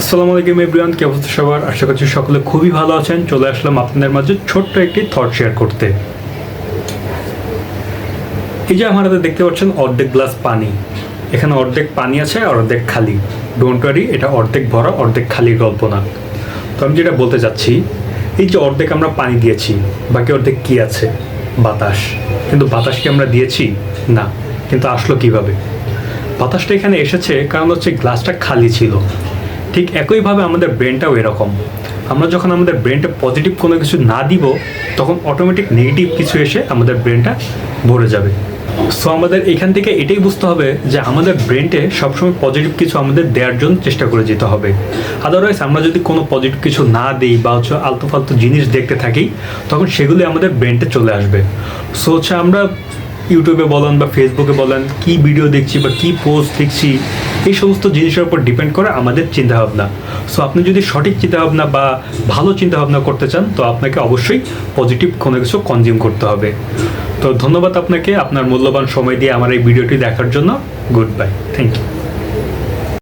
আসসালামু আলাইকুম এভরিওয়ান, কি অবস্থা সবার? আশা করছি সকলে খুবই ভালো আছেন। চলে আসলাম আপনাদের মাঝে ছোট্ট একটি থট শেয়ার করতে। এই যে আমার হাতে দেখতে পাচ্ছেন, অর্ধেক গ্লাস পানি। এখানে অর্ধেক পানি আছে আর অর্ধেক খালি। ডোন্ট ওয়ারি এটা অর্ধেক ভরা, অর্ধেক খালি গল্প না। তো আমি যেটা বলতে চাচ্ছি, এই যে অর্ধেক আমরা পানি দিয়েছি, বাকি অর্ধেক কি আছে? বাতাস। কিন্তু বাতাস কি আমরা দিয়েছি? না। কিন্তু আসলো কীভাবে? বাতাসটা এখানে এসেছে, কারণ হচ্ছে গ্লাসটা খালি ছিল। ঠিক একইভাবে আমাদের ব্রেনটাও এরকম। আমরা যখন আমাদের ব্রেনটা পজিটিভ কোনো কিছু না দিব, তখন অটোমেটিক নেগেটিভ কিছু এসে আমাদের ব্রেনটা ভরে যাবে। সো আমাদের এখান থেকে এটাই বুঝতে হবে যে আমাদের ব্রেনটে সবসময় পজিটিভ কিছু আমাদের দেওয়ার জন্য চেষ্টা করে যেতে হবে। আদারওয়াইজ আমরা যদি কোনো পজিটিভ কিছু না দিই বা হচ্ছে আলতু ফালতু জিনিস দেখতে থাকি, তখন সেগুলি আমাদের ব্রেনটে চলে আসবে। সো হচ্ছে আমরা ইউটিউবে বলেন বা ফেসবুকে বলেন, কি ভিডিও দেখছি বা কি পোস্ট দেখছি, এই সমস্ত জিনিসের উপর ডিপেন্ড করে আমাদের চিন্তাভাবনা। সো আপনি যদি সঠিক চিন্তাভাবনা বা ভালো চিন্তাভাবনা করতে চান, তো আপনাকে অবশ্যই পজিটিভ কোনো কিছু কনজিউম করতে হবে। তো ধন্যবাদ আপনাকে, আপনার মূল্যবান সময় দিয়ে আমার এই ভিডিওটি দেখার জন্য। Good bye thank you